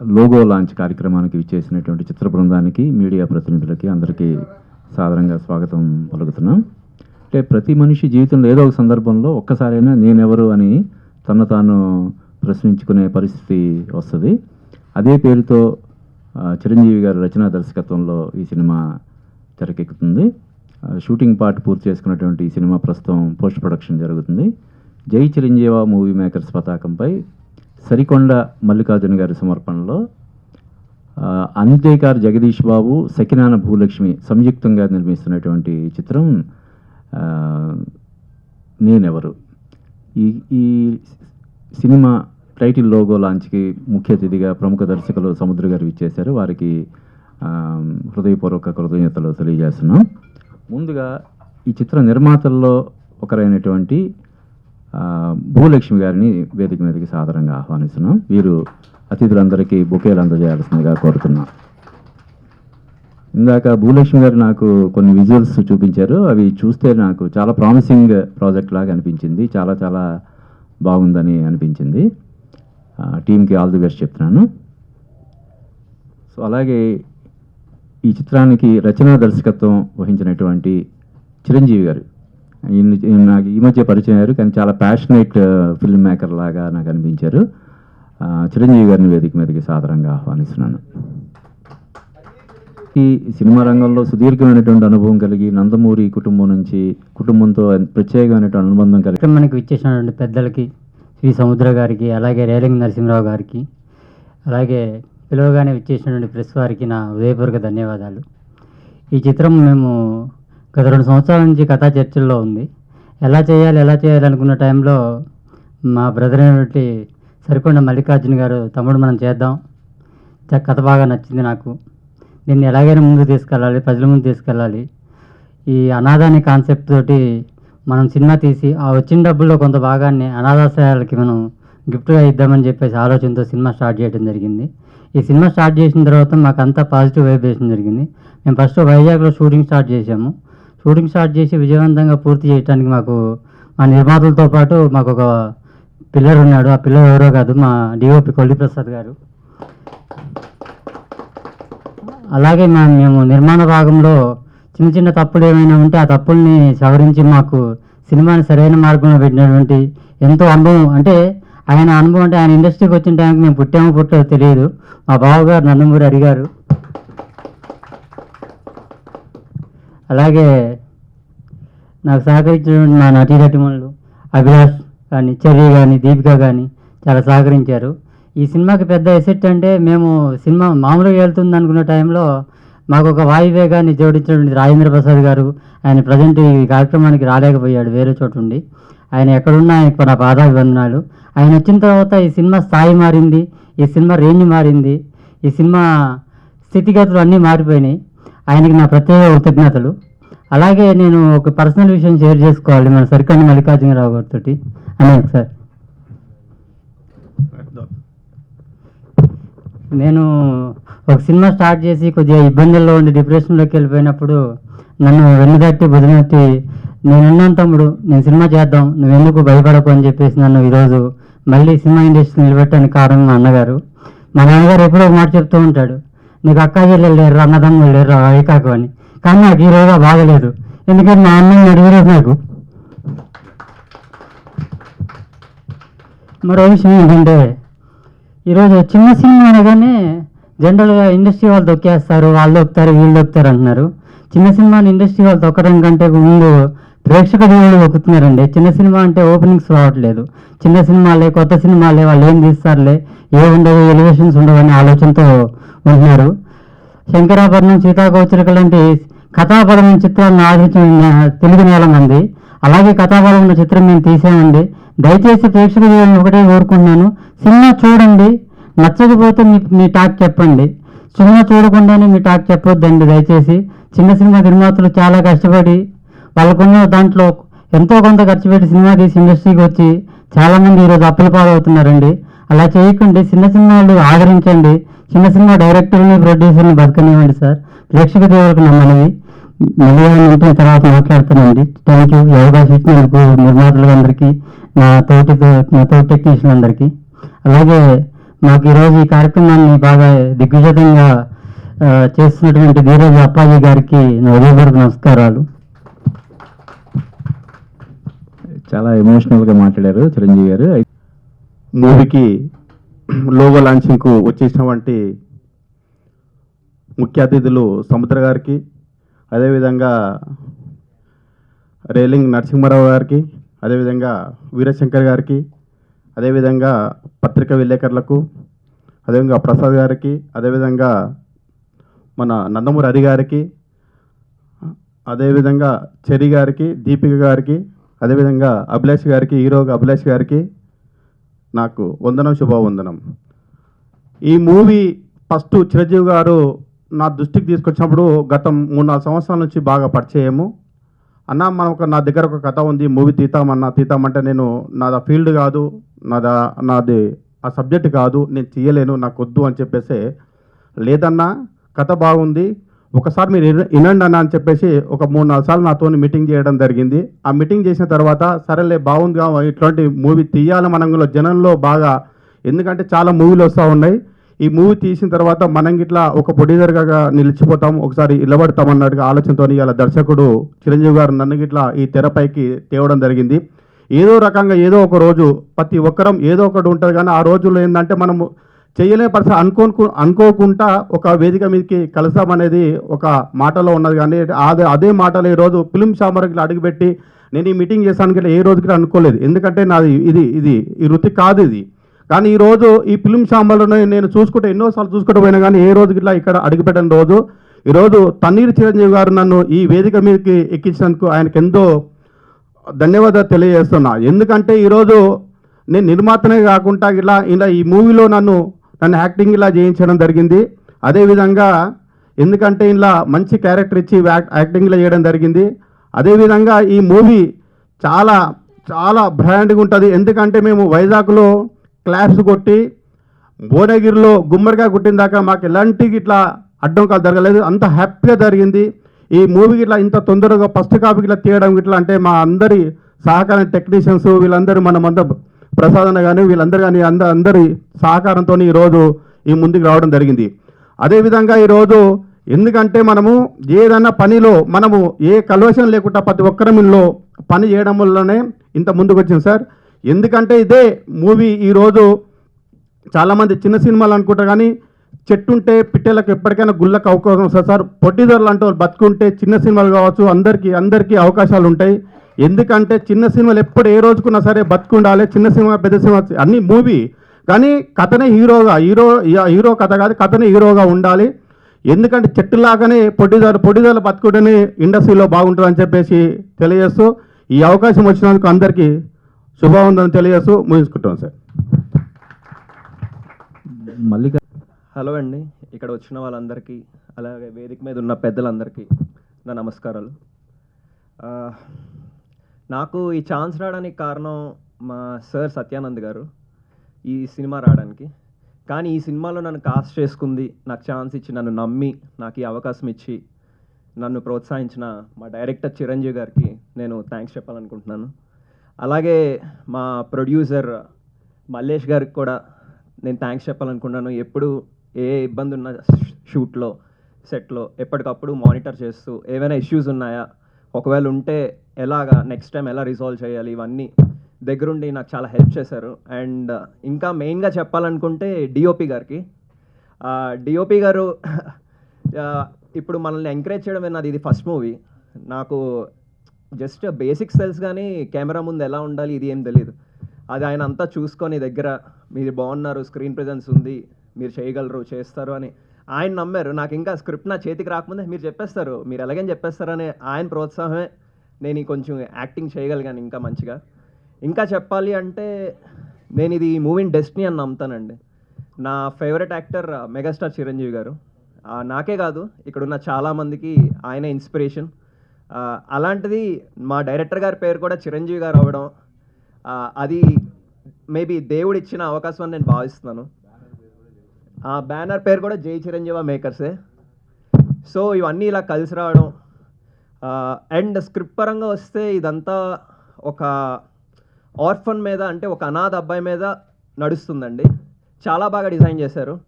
Logo launch కార్యక్రమానికి ఇచ్చేసినటువంటి చిత్ర బృందానికి మీడియా ప్రతినిధులకి అందరికీ సాధారణంగా స్వాగతం పలుకుతున్నాం. అంటే ప్రతి మనిషి జీవితంలో ఏదో ఒక సందర్భంలో ఒక్కసారైనా నేనెవరు అని తను తాను ప్రశ్నించుకునే పరిస్థితి వస్తుంది. అదే పేరుతో చిరంజీవి గారి రచనా దర్శకత్వంలో ఈ సినిమా తెరకెక్కుతుంది. షూటింగ్ పార్ట్ పూర్తి చేసుకున్నటువంటి ఈ సినిమా ప్రస్తుతం పోస్ట్ ప్రొడక్షన్ జరుగుతుంది. జై చిరంజీవ మూవీ మేకర్స్ పతాకంపై సరికొండ మల్లికార్జున గారి సమర్పణలో అంతేకారు జగదీష్ బాబు సకినాన భూలక్ష్మి సంయుక్తంగా నిర్మిస్తున్నటువంటి ఈ చిత్రం నేనెవరు. ఈ ఈ సినిమా టైటిల్ లోగో లాంచ్కి ముఖ్య అతిథిగా ప్రముఖ దర్శకులు సముద్ర గారు ఇచ్చేశారు వారికి హృదయపూర్వక కృతజ్ఞతలు తెలియజేస్తున్నాం. ముందుగా ఈ చిత్ర నిర్మాతల్లో ఒకరైనటువంటి భూలక్ష్మి గారిని వేదిక మీదకి సాధారణంగా ఆహ్వానిస్తున్నాం. వీరు అతిథులందరికీ బొకేలు అందజేయాల్సిందిగా కోరుతున్నాం. ఇందాక భూలక్ష్మి గారు నాకు కొన్ని విజువల్స్ చూపించారు. అవి చూస్తే నాకు చాలా ప్రామిసింగ్ ప్రాజెక్ట్ లాగా అనిపించింది. చాలా చాలా బాగుందని అనిపించింది. టీంకి ఆల్ ది బెస్ట్ చెప్తున్నాను. సో అలాగే ఈ చిత్రానికి రచనా దర్శకత్వం వహించినటువంటి చిరంజీవి గారు నాకు ఈ మధ్య పరిచయం అయ్యారు కానీ చాలా ప్యాషనేట్ ఫిల్మ్ మేకర్ లాగా నాకు అనిపించారు. చిరంజీవి గారిని వేదిక మీదకి సాధారణంగా ఆహ్వానిస్తున్నాను. ఈ సినిమా రంగంలో సుదీర్ఘమైనటువంటి అనుభవం కలిగి నందమూరి కుటుంబం నుంచి కుటుంబంతో ప్రత్యేకమైనటువంటి అనుబంధం కలిగి మనకి విచ్చేసినటువంటి పెద్దలకి శ్రీ సముద్ర గారికి అలాగే రేలింగ్ నరసింహరావు గారికి అలాగే పిలవగానే విచ్చేసినటువంటి ప్రెస్ వారికి నా హృదయపూర్వక ధన్యవాదాలు. ఈ చిత్రం మేము గత రెండు సంవత్సరాల నుంచి కథా చర్చల్లో ఉంది. ఎలా చేయాలి ఎలా చేయాలి అనుకున్న టైంలో మా బ్రదర్ అయినటువంటి సరికొండ మల్లికార్జున గారు తమ్ముడు మనం చేద్దాం. చ- కథ బాగా నచ్చింది నాకు. దీన్ని ఎలాగైనా ముందు తీసుకెళ్ళాలి ప్రజల ముందు తీసుకెళ్ళాలి. ఈ అనాథ అనే కాన్సెప్ట్ తోటి మనం సినిమా తీసి ఆ వచ్చిన డబ్బుల్లో కొంత భాగాన్ని అనాథాశ్రయాలకి మనం గిఫ్ట్గా ఇద్దామని చెప్పేసి ఆలోచనతో సినిమా స్టార్ట్ చేయడం జరిగింది. ఈ సినిమా స్టార్ట్ చేసిన తర్వాత మాకు అంతా పాజిటివ్ వైబ్రేషన్ జరిగింది. మేము ఫస్ట్ వైజాగ్లో షూటింగ్ స్టార్ట్ చేసాము షూటింగ్ స్టార్ట్ చేసి విజయవంతంగా పూర్తి చేయడానికి మాకు మా నిర్మాతలతో పాటు మాకు ఒక పిల్లర్ ఉన్నాడు. ఆ పిల్లర్ ఎవరో కాదు మా డిఓపి కొల్లిప్రసాద్ గారు. అలాగే మా మేము నిర్మాణ భాగంలో చిన్న చిన్న తప్పులు ఏమైనా ఉంటే ఆ తప్పుల్ని సవరించి మాకు సినిమాని సరైన మార్గంలో పెట్టినటువంటి ఎంతో అనుభవం అంటే ఆయన అనుభవం అంటే ఆయన ఇండస్ట్రీకి వచ్చిన టైంకి మేము పుట్టామో పుట్టో తెలియదు. మా బావగారు నందమూరి అడిగారు. అలాగే నాకు సహకరించినటువంటి నా నటీనటిమణులు అభిలాష్ కానీ చెర్రీ కానీ దీపిక కానీ చాలా సహకరించారు. ఈ సినిమాకి పెద్ద ఎసెట్ అంటే మేము సినిమా మామూలుగా వెళ్తుంది అనుకున్న టైంలో మాకు ఒక వాయువేగాన్ని జోడించినటువంటి రాజేంద్ర ప్రసాద్ గారు ఆయన ప్రజెంట్ ఈ కార్యక్రమానికి రాలేకపోయాడు వేరే చోటు ఉండి. ఆయన ఎక్కడున్నా ఆయనకు నా పాదాభివందనాలు. ఆయన వచ్చిన తర్వాత ఈ సినిమా స్థాయి మారింది ఈ సినిమా రేంజ్ మారింది ఈ సినిమా స్థితిగతులు అన్నీ మారిపోయినాయి. ఆయనకి నా ప్రత్యేక కృతజ్ఞతలు. అలాగే నేను ఒక పర్సనల్ విషయం షేర్ చేసుకోవాలి మన సరికండి మల్లికార్జునరావు గారితో అని ఒకసారి నేను ఒక సినిమా స్టార్ట్ చేసి కొద్దిగా ఇబ్బందుల్లో ఉండి డిప్రెషన్లోకి వెళ్ళిపోయినప్పుడు నన్ను వెన్నుదట్టి బుధనట్టి నేనున్నాను తమ్ముడు నేను సినిమా చేద్దాం నువ్వెందుకు భయపడకు అని చెప్పేసి నన్ను ఈరోజు మళ్ళీ సినిమా ఇండస్ట్రీ నిలబెట్టడానికి కారణం మా అన్నగారు. మా నాన్నగారు ఎప్పుడో ఒక మాట చెప్తూ ఉంటాడు నీకు అక్క చెల్లెలు లేరు అన్నదమ్ములు లేరు ఏకాకు అని. కానీ నాకు ఈ రోజు బాగలేదు ఎందుకంటే మా అన్నయ్య అడిగారు నాకు. మరో విషయం ఏంటంటే ఈరోజు చిన్న సినిమా అనగానే జనరల్గా ఇండస్ట్రీ వాళ్ళు తొక్కేస్తారు వాళ్ళు దొక్కుతారు వీళ్ళు దొక్కుతారు అంటున్నారు. చిన్న సినిమాని ఇండస్ట్రీ వాళ్ళు తొక్కడం కంటే ముందు ప్రేక్షక దేవుళ్ళు దొక్కుతున్నారండి చిన్న సినిమా అంటే ఓపెనింగ్స్ రావట్లేదు. చిన్న సినిమాలే కొత్త సినిమాలే వాళ్ళు ఏం తీస్తారులే ఏ ఉండవు ఎలివేషన్స్ ఉండవు అనే ఆలోచనతో ఉంటున్నారు. శంకరాభరణం సీతాకోచరిక లాంటి కథాపరమైన చిత్రాలను ఆదరించిన తెలుగు నేల మంది అలాగే కథాబలం ఉన్న చిత్రం మేము తీసామండి. దయచేసి ప్రేక్షక దేవుని ఒకటే కోరుకుంటున్నాను. సినిమా చూడండి. నచ్చకపోతే మీ మీ టాక్ చెప్పండి. సినిమా చూడకుండానే మీ టాక్ చెప్పొద్దండి దయచేసి. చిన్న సినిమా నిర్మాతలు చాలా కష్టపడి వాళ్ళకున్న దాంట్లో ఎంతో కొంత ఖర్చు పెట్టి సినిమా తీసి ఇండస్ట్రీకి వచ్చి చాలామంది ఈరోజు అప్పుల పాలవుతున్నారండి. అలా చేయకండి. చిన్న సినిమాలు ఆదరించండి. చిన్న సినిమా డైరెక్టర్ని ప్రొడ్యూసర్ని బతకనివ్వండి సార్. ప్రేక్షక దేవులకు నమ్మనివి. మళ్ళీ ఏమైనా తర్వాత మాట్లాడుతానండి. థ్యాంక్ యూ యోగా అవకాశం ఇచ్చినందుకు నిర్మాతలందరికీ నా తోటి నా తోటి టెక్నీషియన్లందరికీ అలాగే మాకు ఈరోజు ఈ కార్యక్రమాన్ని బాగా దిగ్విజయంగా చేస్తున్నటువంటి ధీరజ్ అప్పాజీ గారికి నా హృదయపూర్వక నమస్కారాలు. చాలా ఎమోషనల్గా మాట్లాడారు చిరంజీవి గారు. మూవీకి లోగో లాంచింగ్కు వచ్చేసినటువంటి ముఖ్య అతిథులు సముద్ర గారికి అదేవిధంగా రేలింగ్ నరసింహారావు గారికి అదేవిధంగా వీరశంకర్ గారికి అదేవిధంగా పత్రిక విలేకరులకు అదేవిధంగా ప్రసాద్ గారికి అదేవిధంగా మన నందమూరి హరి గారికి అదేవిధంగా చెరి గారికి దీపిక గారికి అదేవిధంగా అభిలాష్ గారికి హీరోగా అభిలాష్ గారికి నాకు వందనం శుభవందనం. ఈ మూవీ ఫస్ట్ చిరంజీవి గారు నా దృష్టికి తీసుకొచ్చినప్పుడు గత మూడు నాలుగు సంవత్సరాల నుంచి బాగా పరిచయము. అన్న మన ఒక నా దగ్గర ఒక కథ ఉంది మూవీ తీతామన్న తీతామంటే నేను నాది ఫీల్డ్ కాదు నాదా నాది ఆ సబ్జెక్ట్ కాదు నేను చేయలేను నాకు వద్దు అని చెప్పేసి లేదన్నా కథ బాగుంది ఒకసారి మీరు వినండి అన్న అని చెప్పేసి ఒక మూడు నాలుగు సార్లు నాతో మీటింగ్ చేయడం జరిగింది. ఆ మీటింగ్ చేసిన తర్వాత సరేలే బాగుందిగా ఇట్లాంటి మూవీ తీయాలి మనం జనంలో బాగా ఎందుకంటే చాలా మూవీలు వస్తూ ఉన్నాయి. ఈ మూవీ తీసిన తర్వాత మనం ఇట్లా ఒక ప్రొడ్యూసర్గా నిలిచిపోతాం ఒకసారి నిలబడతాం అన్నట్టుగా ఆలోచనతో ఇలా దర్శకుడు చిరంజీవి గారు నన్ను ఇట్లా ఈ తెరపైకి తేవడం జరిగింది. ఏదో రకంగా ఏదో ఒక రోజు ప్రతి ఒక్కరం ఏదో ఒకటి ఉంటుంది కానీ ఆ రోజుల్లో ఏంటంటే మనము చేయలేని పరిస్థితి. అనుకో అనుకోకుండా ఒక వేదిక మీదకి కలుస్తామనేది ఒక మాటలో ఉన్నది. కానీ అదే అదే మాటలో ఈరోజు ఫిలిం చాంబర్కి అడుగుపెట్టి నేను ఈ మీటింగ్ చేశాను ఏ రోజుకి అనుకోలేదు. ఎందుకంటే నాది ఇది ఇది ఈ వృత్తి కాదు ఇది. కానీ ఈ రోజు ఈ ఫిలిం ఛాంబర్లో నేను చూసుకుంటే ఎన్నోసార్లు చూసుకుంటూ పోయినా కానీ ఏ రోజుకి ఇట్లా ఇక్కడ అడుగుపెట్టిన రోజు ఈరోజు తన్నీరు చిరంజీవి గారు నన్ను ఈ వేదిక మీదకి ఎక్కించినందుకు ఆయనకు ఎంతో ధన్యవాదాలు తెలియజేస్తున్నా. ఎందుకంటే ఈరోజు నేను నిర్మాతనే కాకుండా ఇలా ఇలా ఈ మూవీలో నన్ను నన్ను యాక్టింగ్ ఇలా చేయించడం జరిగింది. అదేవిధంగా ఎందుకంటే ఇలా మంచి క్యారెక్టర్ ఇచ్చి యాక్- యాక్టింగ్ ఇలా చేయడం జరిగింది. అదేవిధంగా ఈ మూవీ చాలా చాలా బ్రాండ్గా ఉంటుంది. ఎందుకంటే మేము వైజాగ్లో క్లాప్స్ కొట్టి భువనగిరిలో గుమ్మడికాయ కొట్టిన దాకా మాకు ఎలాంటి ఇట్లా అడ్డంకాలు జరగలేదు. అంత హ్యాపీగా జరిగింది. ఈ మూవీకి ఇట్లా ఇంత తొందరగా ఫస్ట్ కాపీకి ఇట్లా తీయడం ఇట్లా అంటే మా అందరి సహకారం టెక్నీషియన్స్ వీళ్ళందరూ మనం అంతా ప్రసాదన కానీ వీళ్ళందరూ కానీ అంద అందరి సహకారంతో ఈరోజు ఈ ముందుకు రావడం జరిగింది. అదేవిధంగా ఈరోజు ఎందుకంటే మనము ఏదైనా పనిలో మనము ఏ కల్వశం లేకుండా ప్రతి ఒక్కరిలో పని చేయడం వల్లనే ఇంత ముందుకు వచ్చింది సార్. ఎందుకంటే ఇదే మూవీ ఈరోజు చాలామంది చిన్న సినిమాలు అనుకుంటారు కానీ చెట్టుంటే పిట్టలకు ఎప్పటికైనా గుళ్ళకు అవకాశం వస్తుంది సార్. పొట్టిదారులు అంటూ బతుకుంటే చిన్న సినిమాలు కావచ్చు అందరికీ అందరికీ అవకాశాలు ఉంటాయి. ఎందుకంటే చిన్న సినిమాలు ఎప్పుడు ఏ రోజుకున్నా సరే బతుకుండాలి చిన్న సినిమా పెద్ద సినిమా అన్ని మూవీ. కానీ కథనే హీరోగా హీరో హీరో కథ కాదు కథనే హీరోగా ఉండాలి. ఎందుకంటే చెట్టులాగానే పొట్టిదారు పొట్టిదారులు బతుకుంటేనే ఇండస్ట్రీలో బాగుంటుందని చెప్పేసి తెలియజేస్తూ ఈ అవకాశం వచ్చినందుకు అందరికీ శుభవందనం తెలియజేస్తూ ముగించుకుంటాం సార్. మల్లిక హలో అండి. ఇక్కడ వచ్చిన వాళ్ళందరికీ అలాగే వేదిక మీద ఉన్న పెద్దలందరికీ నా నమస్కారాలు. ఆ, నాకు ఈ ఛాన్స్ రావడానికి కారణం మా సార్ సత్యానంద్ గారు ఈ సినిమా రావడానికి. కానీ ఈ సినిమాలో నన్ను కాస్ట్ చేసుకుంది నాకు ఛాన్స్ ఇచ్చి నన్ను నమ్మి నాకు ఈ అవకాశం ఇచ్చి నన్ను ప్రోత్సహించిన మా డైరెక్టర్ చిరంజీవి గారికి నేను థ్యాంక్స్ చెప్పాలనుకుంటున్నాను. అలాగే మా ప్రొడ్యూసర్ మల్లేష్ గారికి కూడా నేను థ్యాంక్స్ చెప్పాలనుకుంటున్నాను. ఎప్పుడు ఏ ఇబ్బంది ఉన్న షూట్లో సెట్లో ఎప్పటికప్పుడు మానిటర్ చేస్తూ ఏమైనా ఇష్యూస్ ఉన్నాయా ఒకవేళ ఉంటే ఎలాగా నెక్స్ట్ టైం ఎలా రిజాల్వ్ చేయాలి ఇవన్నీ దగ్గరుండి నాకు చాలా హెల్ప్ చేశారు. అండ్ uh, ఇంకా మెయిన్గా చెప్పాలనుకుంటే డిఓపి గారికి. డిఓపి గారు ఇప్పుడు మనల్ని ఎంకరేజ్ చేయడమే నాది ఇది ఫస్ట్ మూవీ నాకు జస్ట్ బేసిక్స్ తెలుసు కానీ కెమెరా ముందు ఎలా ఉండాలి ఇది ఏం తెలియదు అది ఆయన అంతా చూసుకొని దగ్గర మీరు బాగున్నారు స్క్రీన్ ప్రెజెన్స్ ఉంది మీరు చేయగలరు చేస్తారు అని ఆయన నమ్మారు. నాకు ఇంకా స్క్రిప్ట్ నా చేతికి రాకముందే మీరు చెప్పేస్తారు. మీరు ఎలాగని చెప్పేస్తారని ఆయన ప్రోత్సాహమే నేను కొంచెం యాక్టింగ్ చేయగలిగాను ఇంకా మంచిగా. ఇంకా చెప్పాలి అంటే నేను ఇది మూవీని డెస్టినీ అని నమ్ముతానండి. నా ఫేవరెట్ యాక్టర్ మెగాస్టార్ చిరంజీవి గారు. నాకే కాదు ఇక్కడున్న చాలామందికి ఆయన ఇన్స్పిరేషన్. అలాంటిది మా డైరెక్టర్ గారి పేరు కూడా చిరంజీవి గారు అవ్వడం అది మేబీ దేవుడు ఇచ్చిన అవకాశం అని నేను భావిస్తున్నాను. ఆ బ్యానర్ పేరు కూడా జై చిరంజీవ మేకర్సే. సో ఇవన్నీ ఇలా కలిసి రావడం అండ్ స్క్రిప్ట్ పరంగా వస్తే ఇదంతా ఒక ఆర్ఫన్ మీద అంటే ఒక అనాథ అబ్బాయి మీద నడుస్తుందండి. చాలా బాగా డిజైన్ చేశారు.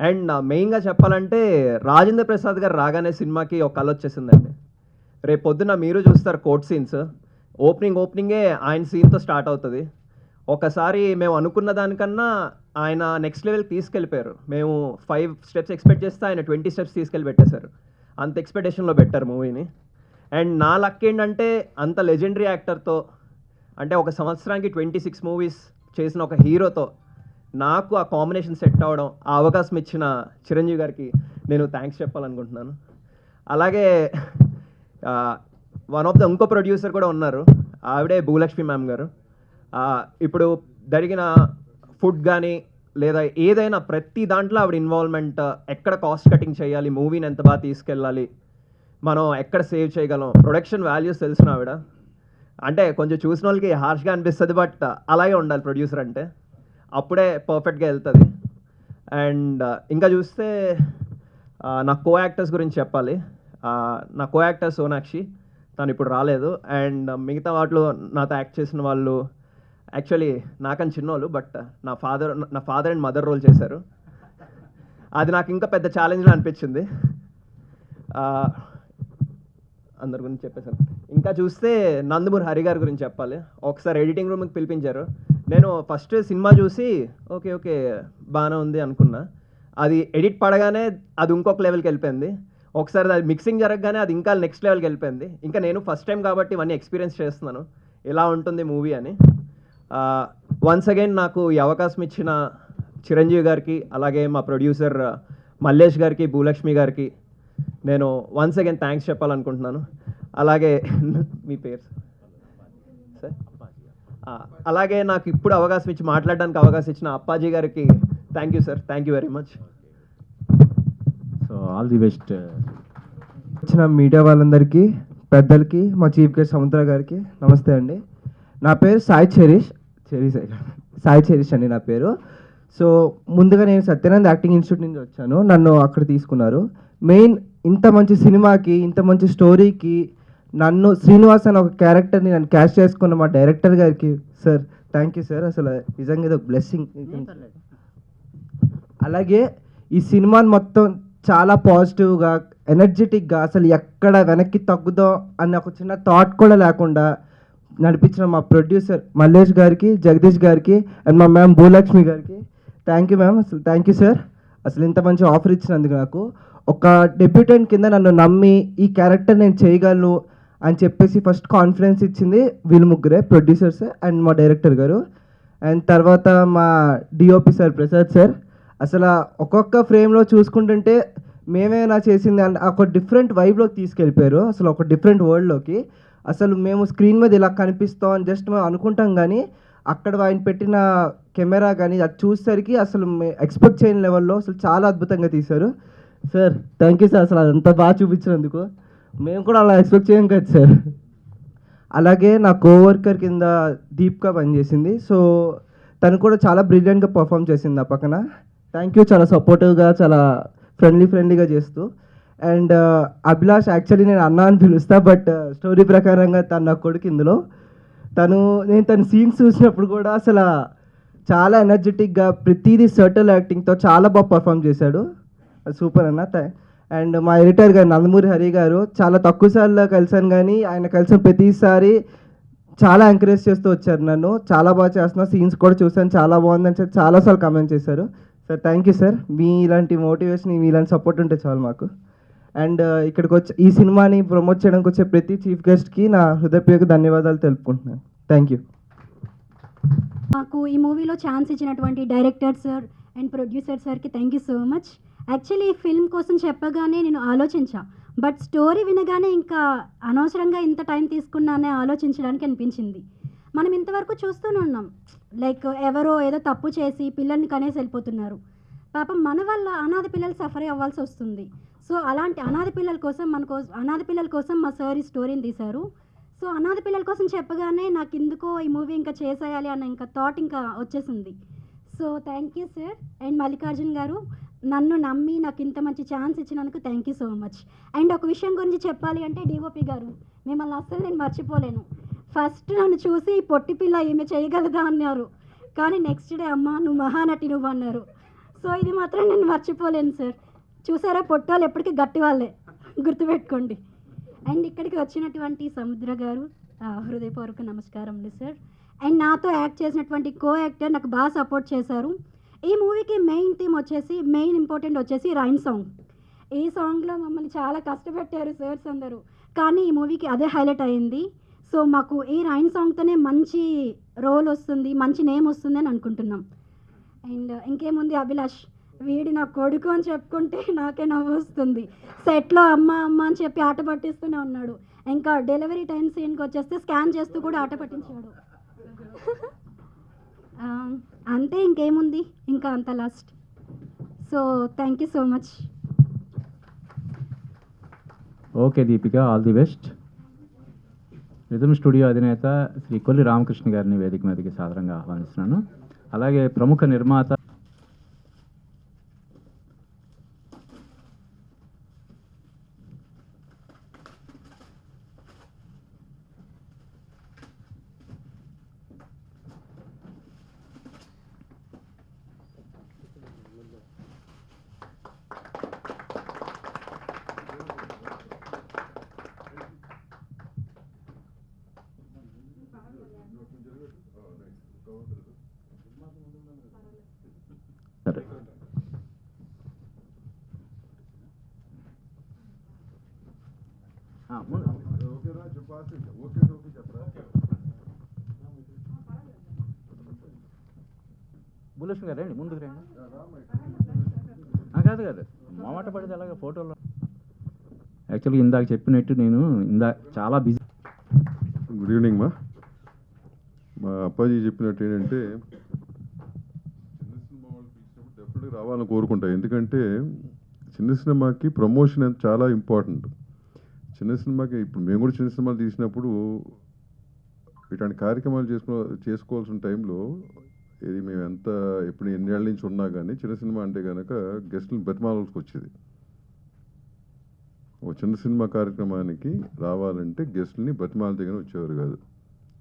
అండ్ మెయిన్గా చెప్పాలంటే రాజేంద్ర ప్రసాద్ గారు రాగానే సినిమాకి ఒక కళ వచ్చేసిందండి. రేపు పొద్దున్న మీరు చూస్తారు కోర్ట్ సీన్స్. ఓపెనింగ్ ఓపెనింగే ఆయన సీన్తో స్టార్ట్ అవుతుంది. ఒకసారి మేము అనుకున్న దానికన్నా ఆయన నెక్స్ట్ లెవెల్కి తీసుకెళ్ళిపోయారు. మేము ఫైవ్ స్టెప్స్ ఎక్స్పెక్ట్ చేస్తే ఆయన ట్వంటీ స్టెప్స్ తీసుకెళ్ళి పెట్టేశారు అంత ఎక్స్పెక్టేషన్లో పెట్టారు మూవీని. అండ్ నా లక్ ఏంటంటే అంత లెజెండరీ యాక్టర్తో అంటే ఒక సంవత్సరానికి ట్వంటీ సిక్స్ మూవీస్ చేసిన ఒక హీరోతో నాకు ఆ కాంబినేషన్ సెట్ అవ్వడం ఆ అవకాశం ఇచ్చిన చిరంజీవి గారికి నేను థ్యాంక్స్ చెప్పాలనుకుంటున్నాను. అలాగే వన్ ఆఫ్ ద ఇంకో ప్రొడ్యూసర్ కూడా ఉన్నారు. ఆవిడే భూలక్ష్మి మ్యామ్ గారు. ఇప్పుడు జరిగిన ఫుడ్ కానీ లేదా ఏదైనా ప్రతి దాంట్లో ఆవిడ ఇన్వాల్వ్మెంట్ ఎక్కడ కాస్ట్ కటింగ్ చేయాలి మూవీని ఎంత బాగా తీసుకెళ్ళాలి మనం ఎక్కడ సేవ్ చేయగలం ప్రొడక్షన్ వాల్యూస్ తెలిసిన ఆవిడ. అంటే కొంచెం చూసిన వాళ్ళకి హార్ష్గా అనిపిస్తుంది బట్ అలాగే ఉండాలి ప్రొడ్యూసర్ అంటే. అప్పుడే పర్ఫెక్ట్గా వెళ్తుంది. అండ్ ఇంకా చూస్తే నా కో యాక్టర్స్ గురించి చెప్పాలి. నా కో యాక్టర్ సోనాక్షి తను ఇప్పుడు రాలేదు. అండ్ మిగతా వాటిలో నాతో యాక్ట్ చేసిన వాళ్ళు యాక్చువల్లీ నాకని చిన్నోళ్ళు బట్ నా ఫాదర్ నా ఫాదర్ అండ్ మదర్ రోల్ చేశారు. అది నాకు ఇంకా పెద్ద ఛాలెంజ్లో అనిపించింది. అందరి గురించి చెప్పేసాను ఇంకా చూస్తే నందమూరి హరి గారి గురించి చెప్పాలి. ఒకసారి ఎడిటింగ్ రూమ్కి పిలిపించారు. నేను ఫస్ట్ సినిమా చూసి ఓకే ఓకే బాగానే ఉంది అనుకున్నా. అది ఎడిట్ పడగానే అది ఇంకొక లెవెల్కి వెళ్ళిపోయింది. ఒకసారి అది మిక్సింగ్ జరగగానే అది ఇంకా నెక్స్ట్ లెవెల్కి వెళ్ళిపోయింది. ఇంకా నేను ఫస్ట్ టైం కాబట్టి ఇవన్నీ ఎక్స్పీరియన్స్ చేస్తున్నాను. ఎలా ఉంటుంది మూవీ అని. వన్స్ అగైన్ నాకు ఈ అవకాశం ఇచ్చిన చిరంజీవి గారికి అలాగే మా ప్రొడ్యూసర్ మల్లేష్ గారికి భూలక్ష్మి గారికి నేను వన్స్ అగైన్ థ్యాంక్స్ చెప్పాలనుకుంటున్నాను. అలాగే మీ పేరు సార్? ఆ, అలాగే నాకు ఇప్పుడు అవకాశం ఇచ్చి మాట్లాడడానికి అవకాశం ఇచ్చిన అప్పాజీ గారికి thank you sir thank you very much so all the best వచ్చిన మీడియా వాళ్ళందరికీ పెద్దలకి మా చీఫ్ గెస్ట్ సముద్ర గారికి నమస్తే అండి. నా పేరు సాయి చెరీష్. చెరీష్ సాయి చెరీష్ అండి నా పేరు. సో ముందుగా నేను సత్యానంద్ యాక్టింగ్ ఇన్స్టిట్యూట్ నుంచి వచ్చాను. నన్ను అక్కడ తీసుకున్నారు. మెయిన్ ఇంత మంచి సినిమాకి ఇంత మంచి స్టోరీకి నన్ను శ్రీనివాస్ అనే ఒక క్యారెక్టర్ని నన్ను క్యాష్ చేసుకున్న మా డైరెక్టర్ గారికి సార్ థ్యాంక్ యూ సార్. అసలు నిజంగా ఇది బ్లెస్సింగ్ అలాగే ఈ సినిమాని మొత్తం చాలా పాజిటివ్గా ఎనర్జెటిక్గా అసలు ఎక్కడ వెనక్కి తగ్గుదాం అన్న ఒక చిన్న థాట్ కూడా లేకుండా నడిపించిన మా ప్రొడ్యూసర్ మల్లేష్ గారికి జగదీష్ గారికి అండ్ మా మ్యామ్ భూలక్ష్మి గారికి. థ్యాంక్ యూ మ్యామ్ అసలు థ్యాంక్ యూ సార్ అసలు ఇంత మంచి ఆఫర్ ఇచ్చినందుకు నాకు. ఒక డెప్యూటెంట్ కింద నన్ను నమ్మి ఈ క్యారెక్టర్ నేను చేయగలను అని చెప్పేసి ఫస్ట్ కాన్ఫిడెన్స్ ఇచ్చింది వీళ్ళు ముగ్గురే ప్రొడ్యూసర్స్ అండ్ మా డైరెక్టర్ గారు. అండ్ తర్వాత మా డిఓపి సార్ ప్రసాద్ సార్ అసలు ఒక్కొక్క ఫ్రేమ్లో చూసుకుంటుంటే మేమేనా చేసింది అంటే ఒక డిఫరెంట్ వైబ్లోకి తీసుకెళ్ళిపోయారు. అసలు ఒక డిఫరెంట్ వరల్డ్లోకి అసలు మేము స్క్రీన్ మీద ఇలా కనిపిస్తాం అని జస్ట్ మేము అనుకుంటాం కానీ అక్కడ ఆయన పెట్టిన కెమెరా కానీ అది చూసేసరికి అసలు ఎక్స్పెక్ట్ చేయని లెవెల్లో అసలు చాలా అద్భుతంగా తీశారు. సార్ థ్యాంక్ యూ సార్ అసలు అదంతా బాగా చూపించినందుకు. మేము కూడా అలా ఎక్స్పెక్ట్ చేయం కదా సార్ అలాగే నా కోవర్కర్ కింద దీప్గా పనిచేసింది. సో తను కూడా చాలా బ్రిలియంట్గా పర్ఫామ్ చేసింది ఆ పక్కన. థ్యాంక్ యూ చాలా సపోర్టివ్గా చాలా ఫ్రెండ్లీ ఫ్రెండ్లీగా చేస్తూ. అండ్ అభిలాష్ యాక్చువల్లీ నేను అన్న అని పిలుస్తా బట్ స్టోరీ ప్రకారంగా తను నా కొడుకు ఇందులో. తను నేను తన సీన్స్ చూసినప్పుడు కూడా అసలు చాలా ఎనర్జెటిక్గా ప్రతిదీ సర్టల్ యాక్టింగ్తో చాలా బాగా పర్ఫామ్ చేశాడు. సూపర్ అన్న అండ్ మా ఎడిటర్ గారు నందమూరి హరి గారు చాలా తక్కువ సార్లు కలిసాను కానీ ఆయన కలిసిన ప్రతిసారి చాలా ఎంకరేజ్ చేస్తూ వచ్చారు నన్ను. చాలా బాగా చేస్తున్నా సీన్స్ కూడా చూసాను చాలా బాగుందని చెప్పి చాలాసార్లు కమెంట్ చేశారు. సార్ థ్యాంక్ యూ సార్ మీ ఇలాంటి మోటివేషన్ మీ ఇలాంటి సపోర్ట్ ఉంటే చాలు మాకు. అండ్ ఇక్కడికి వచ్చి ఈ సినిమాని ప్రమోట్ చేయడానికి వచ్చే ప్రతి చీఫ్ గెస్ట్కి నా హృదయపూర్వక ధన్యవాదాలు తెలుపుకుంటున్నాను. థ్యాంక్ యూ మాకు ఈ మూవీలో ఛాన్స్ ఇచ్చినటువంటి డైరెక్టర్ సార్ అండ్ ప్రొడ్యూసర్ సార్కి thank you so much actually ఈ ఫిల్మ్ కోసం చెప్పగానే నేను ఆలోచించా బట్ స్టోరీ వినగానే ఇంకా అనవసరంగా ఇంత టైం తీసుకున్నానే ఆలోచించడానికి అనిపించింది. మనం ఇంతవరకు చూస్తూనే ఉన్నాం లైక్ ఎవరో ఏదో తప్పు చేసి పిల్లల్ని కనేసి వెళ్ళిపోతున్నారు. పాపం మన వల్ల అనాథ పిల్లలు సఫర్ అవ్వాల్సి వస్తుంది. సో అలాంటి అనాథ పిల్లల కోసం మన కోసం అనాథ పిల్లల కోసం మా సార్ ఈ స్టోరీని తీశారు. సో అనాథ పిల్లల కోసం చెప్పగానే నాకు ఎందుకో ఈ మూవీ ఇంకా చేసేయాలి అన్న ఇంకా థాట్ ఇంకా వచ్చేసింది. So thank you sir and Mallikarjun గారు నన్ను నమ్మి నాకు ఇంత మంచి ఛాన్స్ ఇచ్చినందుకు thank you so much and ఒక విషయం గురించి చెప్పాలి అంటే డిఓపి గారు మిమ్మల్ని అస్సలు నేను మర్చిపోలేను. ఫస్ట్ నన్ను చూసి పొట్టి పిల్ల ఈమె చేయగలదా అన్నారు. కానీ నెక్స్ట్ డే అమ్మ నువ్వు మహానటి నువ్వు అన్నారు సో ఇది మాత్రం నేను మర్చిపోలేను సార్ చూసారా? పొట్టాలు ఎప్పటికీ గట్టి వాళ్ళే. గుర్తుపెట్టుకోండి. అండ్ ఇక్కడికి వచ్చినటువంటి సముద్ర గారు హృదయపూర్వక నమస్కారములు సార్ అండ్ నాతో యాక్ట్ చేసినటువంటి కో యాక్టర్ నాకు బాగా సపోర్ట్ చేశారు. ఈ మూవీకి మెయిన్ థీమ్ వచ్చేసి మెయిన్ ఇంపార్టెంట్ వచ్చేసి రైన్ సాంగ్ ఈ సాంగ్లో మమ్మల్ని చాలా కష్టపెట్టారు సార్స్ అందరూ. కానీ ఈ మూవీకి అదే హైలైట్ అయింది. సో మాకు ఈ రైన్ సాంగ్తోనే మంచి రోల్ వస్తుంది మంచి నేమ్ వస్తుంది అని అనుకుంటున్నాం. అండ్ ఇంకేముంది అభిలాష్? వీడి నా కొడుకు అని చెప్పుకుంటే నాకే నవ్వు వస్తుంది. సెట్లో అమ్మ అమ్మ అని చెప్పి ఆట పట్టిస్తూనే ఉన్నాడు. ఇంకా డెలివరీ టైం సీన్కి వచ్చేస్తే స్కాన్ చేస్తూ కూడా ఆట పట్టించాడు. అంతే ఇంకేముంది? ఇంకా అంత last so thank you so much okay Deepika. All the best rhythm studio అధినేత శ్రీ కొల్లి రామకృష్ణ గారిని వేదిక మీదకి సాధారణంగా ఆహ్వానిస్తున్నాను. అలాగే ప్రముఖ నిర్మాత భూలక్ష్మి గారు రండి ముందుకు రండి. కాదు కాదు. మొమాట పడితే అలాగే ఫోటోలో? యాక్చువల్గా ఇందాక చెప్పినట్టు నేను ఇందా చాలా బిజీ. గుడ్ ఈవినింగ్ మా. మా అప్పాజీ చెప్పినట్టు ఏంటంటే చిన్న సినిమా వాళ్ళు పిలిచినప్పుడు డెఫినెట్గా రావాలని కోరుకుంటా. ఎందుకంటే చిన్న సినిమాకి ప్రమోషన్ అనేది చాలా ఇంపార్టెంట్. చిన్న సినిమాకి ఇప్పుడు మేము కూడా చిన్న సినిమాలు తీసినప్పుడు ఇట్లాంటి కార్యక్రమాలు చేసుకో చేసుకోవాల్సిన టైంలో ఇది మేము ఎంత ఎప్పుడు ఎన్నేళ్ళ నుంచి ఉన్నా కానీ చిన్న సినిమా అంటే కనుక గెస్టులు బతిమాలకి వచ్చేది. ఒక చిన్న సినిమా కార్యక్రమానికి రావాలంటే గెస్ట్ని బతిమాల దగ్గర వచ్చేవారు కాదు.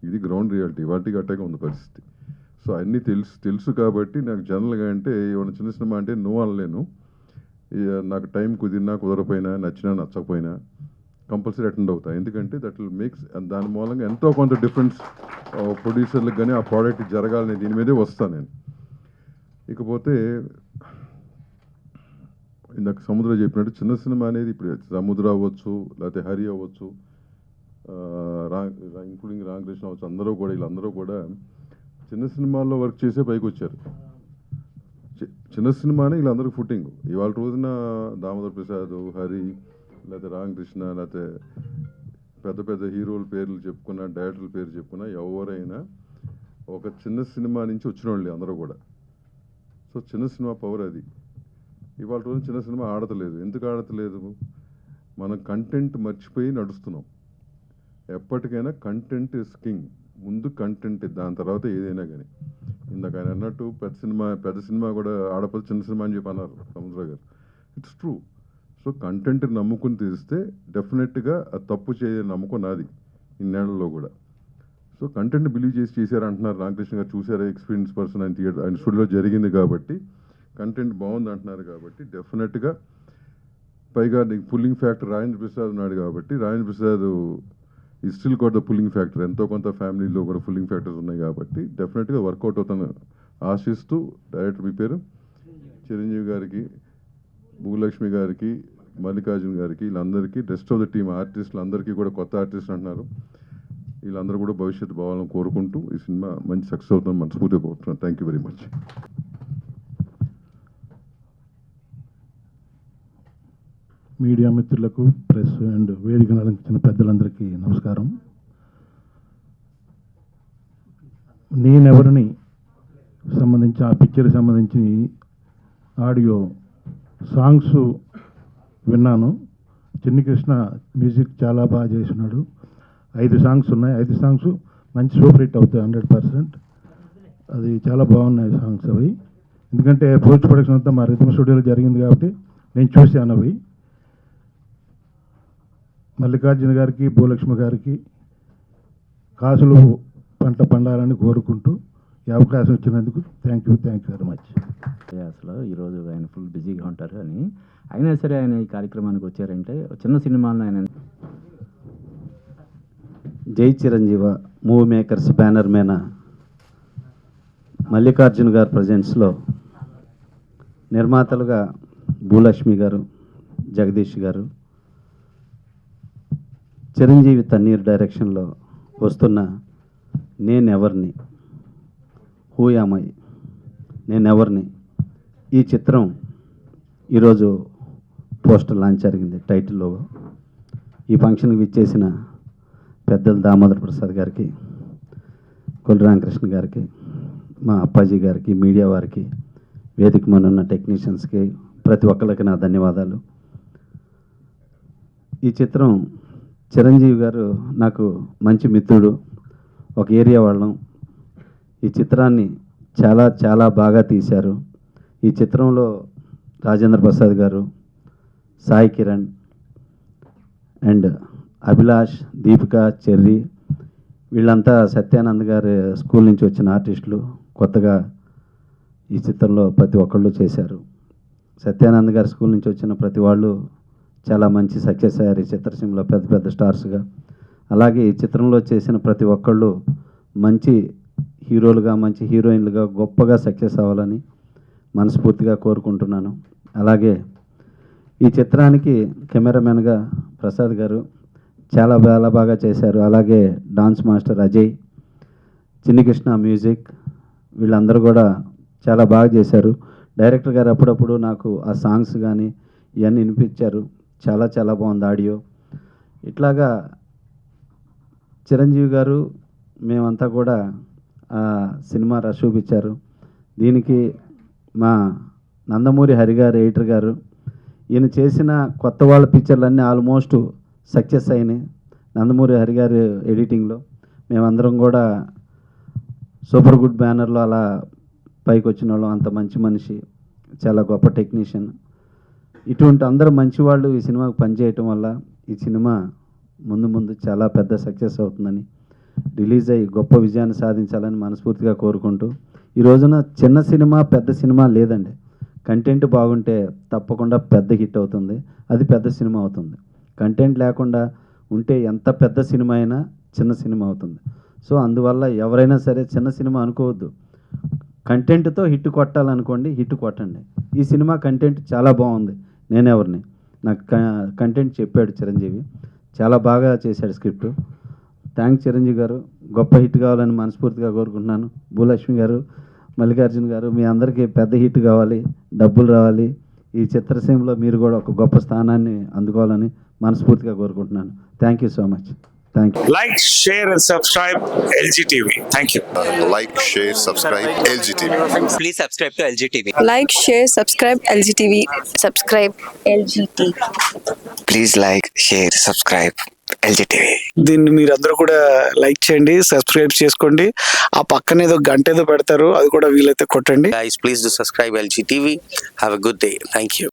ఇది గ్రౌండ్ రియాలిటీ వాటికి అట్టాగా ఉంది పరిస్థితి. సో అన్నీ తెలుసు తెలుసు కాబట్టి నాకు జనరల్గా అంటే ఏమైనా చిన్న సినిమా అంటే నువ్వు అనలేను. ఇక నాకు టైం కుదిరినా కుదరపోయినా నచ్చినా నచ్చకపోయినా కంపల్సరీ అటెండ్ అవుతా. ఎందుకంటే దట్ విల్ మేక్స్ దాని మూలంగా ఎంతో కొంత డిఫరెన్స్ ప్రొడ్యూసర్లకు కానీ ఆ ప్రోడక్ట్ జరగాలని దీని మీదే వస్తాను నేను. ఇకపోతే ఇందాక సముద్ర చెప్పినట్టు చిన్న సినిమా అనేది ఇప్పుడు సముద్ర అవ్వచ్చు లేకపోతే హరి అవ్వచ్చు ఆ, రా ఇంక్లూడింగ్ రామకృష్ణ అవ్వచ్చు అందరూ కూడా వీళ్ళందరూ కూడా చిన్న సినిమాల్లో వర్క్ చేసే పైకి వచ్చారు. చి- చిన్న సినిమానే వీళ్ళందరికీ ఫుట్టింగ్ ఇవాళ రోజున దామోదర్ ప్రసాద్ హరి లేకపోతే రామకృష్ణ లేకపోతే పెద్ద పెద్ద హీరోల పేర్లు చెప్పుకున్నా డైరెక్టర్ల పేరు చెప్పుకున్నా ఎవరైనా ఒక చిన్న సినిమా నుంచి వచ్చిన వాళ్ళే అందరూ కూడా. సో చిన్న సినిమా పవర్ అది. ఇవాళ రోజు చిన్న సినిమా ఆడతలేదు. ఎందుకు ఆడతలేదు? మనం కంటెంట్ మర్చిపోయి నడుస్తున్నాం. ఎప్పటికైనా కంటెంట్ ఇస్ కింగ్ ముందు కంటెంట్ దాని తర్వాత ఏదైనా కానీ. ఇందాక ఆయన అన్నట్టు పెద్ద సినిమా పెద్ద సినిమా కూడా ఆడపది చిన్న సినిమా అని చెప్పి అన్నారు సముద్ర గారు. ఇట్స్ ట్రూ సో కంటెంట్ నమ్ముకుని తీస్తే డెఫినెట్గా అది తప్పు చేయని నమ్మకం నాది ఇన్నేళ్ళలో కూడా. సో కంటెంట్ బిలీవ్ చేసి చేశారంటున్నారు రామకృష్ణ గారు. చూసారా ఎక్స్పీరియన్స్ పర్సన్ ఆయన థియేటర్ ఆయన స్టూడియోలో జరిగింది కాబట్టి. కంటెంట్ బాగుంది అంటున్నారు కాబట్టి డెఫినెట్గా పైగా నీకు పుల్లింగ్ ఫ్యాక్టర్ రాజేంద్ర ప్రసాద్ ఉన్నాడు కాబట్టి రాజేంద్ర ప్రసాద్ ఈ స్టిల్ కూడా ద పుల్లింగ్ ఫ్యాక్టర్ ఎంతో కొంత ఫ్యామిలీలో కూడా పుల్లింగ్ ఫ్యాక్టర్స్ ఉన్నాయి కాబట్టి డెఫినెట్గా వర్కౌట్ అవుతాను ఆశిస్తూ డైరెక్టర్ మీ పేరు? చిరంజీవి గారికి భూలక్ష్మి గారికి మల్లికార్జున్ గారికి వీళ్ళందరికీ రెస్ట్ ఆఫ్ ద టీమ్ ఆర్టిస్టులు అందరికీ కూడా కొత్త ఆర్టిస్టులు అంటున్నారు. వీళ్ళందరూ కూడా భవిష్యత్తు భావాలను కోరుకుంటూ ఈ సినిమా మంచి సక్సెస్ అవుతుందని మనస్ఫూర్తిగా కోరుతున్నాను. Thank you very much media మిత్రులకు ప్రెస్ అండ్ వేదిక నలంకించిన పెద్దలందరికీ నమస్కారం. నేనెవరిని సంబంధించి ఆ పిక్చర్కి సంబంధించి ఆడియో సాంగ్స్ విన్నాను. చిన్ని కృష్ణ మ్యూజిక్ చాలా బాగా చేసినాడు ఐదు సాంగ్స్ ఉన్నాయి. ఐదు సాంగ్స్ మంచి సూపర్ హిట్ అవుతాయి హండ్రెడ్ పర్సెంట్. అది చాలా బాగున్నాయి సాంగ్స్ అవి. ఎందుకంటే పోస్ట్ ప్రొడక్షన్ అంతా మా రిథమ్ స్టూడియోలో జరిగింది కాబట్టి నేను చూశాను అవి. మల్లికార్జున గారికి భూలక్ష్మి గారికి కాసులు పంట పండాలని కోరుకుంటూ ఈ అవకాశం ఇచ్చినందుకు thank you thank you very much. అసలు ఈరోజు ఆయన ఫుల్ బిజీగా ఉంటారు అని. అయినా సరే ఆయన ఈ కార్యక్రమానికి వచ్చారంటే చిన్న సినిమాలను ఆయన జై చిరంజీవ మూవీ మేకర్స్ బ్యానర్ మీద మల్లికార్జున్ గారు ప్రజెన్స్లో నిర్మాతలుగా భూలక్ష్మి గారు జగదీష్ గారు చిరంజీవి తన్నీర్ డైరెక్షన్లో వస్తున్న నేనెవర్ని హూయామై నేనెవర్ని ఈ చిత్రం ఈరోజు పోస్టర్ లాంచ్ జరిగింది టైటిల్లో. ఈ ఫంక్షన్కి విచ్చేసిన పెద్దలు దామోదర్ ప్రసాద్ గారికి కొల్లి రామకృష్ణ గారికి మా అప్పాజీ గారికి మీడియా వారికి వేదిక మీద ఉన్న టెక్నీషియన్స్కి ప్రతి ఒక్కరికి నా ధన్యవాదాలు. ఈ చిత్రం చిరంజీవి గారు నాకు మంచి మిత్రుడు ఒక ఏరియా వాళ్ళం. ఈ చిత్రాన్ని చాలా చాలా బాగా తీశారు. ఈ చిత్రంలో రాజేంద్ర ప్రసాద్ గారు సాయి కిరణ్ అండ్ అభిలాష్ దీపిక చెర్రి వీళ్ళంతా సత్యానంద్ గారి స్కూల్ నుంచి వచ్చిన ఆర్టిస్టులు. కొత్తగా ఈ చిత్రంలో ప్రతి ఒక్కళ్ళు చేశారు. సత్యానంద్ గారి స్కూల్ నుంచి వచ్చిన ప్రతి వాళ్ళు చాలా మంచి సక్సెస్ అయ్యారు ఈ చిత్రసీమలో పెద్ద పెద్ద స్టార్స్గా. అలాగే ఈ చిత్రంలో చేసిన ప్రతి ఒక్కళ్ళు మంచి హీరోలుగా మంచి హీరోయిన్లుగా గొప్పగా సక్సెస్ అవ్వాలని మనస్ఫూర్తిగా కోరుకుంటున్నాను. అలాగే ఈ చిత్రానికి కెమెరామెన్గా ప్రసాద్ గారు చాలా చాలా బాగా చేశారు. అలాగే dance master Ajay Chinni Krishna music వీళ్ళందరూ కూడా చాలా బాగా చేశారు. డైరెక్టర్ గారు అప్పుడప్పుడు నాకు ఆ సాంగ్స్ కానీ ఇవన్నీ వినిపించారు. చాలా చాలా బాగుంది ఆడియో. ఇట్లాగా చిరంజీవి గారు మేమంతా కూడా ఆ సినిమా రష్ చూపించారు. దీనికి మా నందమూరి హరి గారు ఎడిటర్ గారు ఈయన చేసిన కొత్త వాళ్ళ పిక్చర్లన్నీ ఆల్మోస్ట్ సక్సెస్ అయినాయి. నందమూరి హరిగారు ఎడిటింగ్లో మేమందరం కూడా సూపర్ గుడ్ బ్యానర్లో అలా పైకి వచ్చిన వాళ్ళం అంత మంచి మనిషి చాలా గొప్ప టెక్నీషియన్. ఇటువంటి అందరు మంచి వాళ్ళు ఈ సినిమాకు పనిచేయటం వల్ల ఈ సినిమా ముందు ముందు చాలా పెద్ద సక్సెస్ అవుతుందని రిలీజ్ అయ్యి గొప్ప విజయాన్ని సాధించాలని మనస్ఫూర్తిగా కోరుకుంటూ ఈ రోజున చిన్న సినిమా పెద్ద సినిమా లేదండి. కంటెంట్ బాగుంటే తప్పకుండా పెద్ద హిట్ అవుతుంది. అది పెద్ద సినిమా అవుతుంది. కంటెంట్ లేకుండా ఉంటే ఎంత పెద్ద సినిమా అయినా చిన్న సినిమా అవుతుంది. సో అందువల్ల ఎవరైనా సరే చిన్న సినిమా అనుకోవద్దు. కంటెంట్తో హిట్ కొట్టాలనుకోండి హిట్ కొట్టండి. ఈ సినిమా కంటెంట్ చాలా బాగుంది. నేనెవరిని? నాకు కంటెంట్ చెప్పాడు చిరంజీవి. చాలా బాగా చేశాడు స్క్రిప్ట్. థ్యాంక్స్ చిరంజీవి గారు గొప్ప హిట్ కావాలని మనస్ఫూర్తిగా కోరుకుంటున్నాను భూలక్ష్మి గారు మల్లికార్జున గారు మీ అందరికీ పెద్ద హిట్ కావాలి డబ్బులు రావాలి ఈ చిత్రసీమలో మీరు కూడా ఒక గొప్ప స్థానాన్ని అందుకోవాలని మనస్ఫూర్తిగా కోరుకుంటున్నాను thank you so much thank you like, share, and subscribe LGTV. Thank you. like, share, subscribe LGTV. Please subscribe to LGTV. like, share, subscribe LGTV. Subscribe LGTV. Please like, share, subscribe LGTV. దీన్ని మీరందరూ కూడా like చేయండి subscribe చేసుకోండి ఆ పక్కన ఏదో గంట ఏదో పెడతారు అది కూడా వీలైతే కొట్టండి please do subscribe LGTV. Have a good day. Thank you.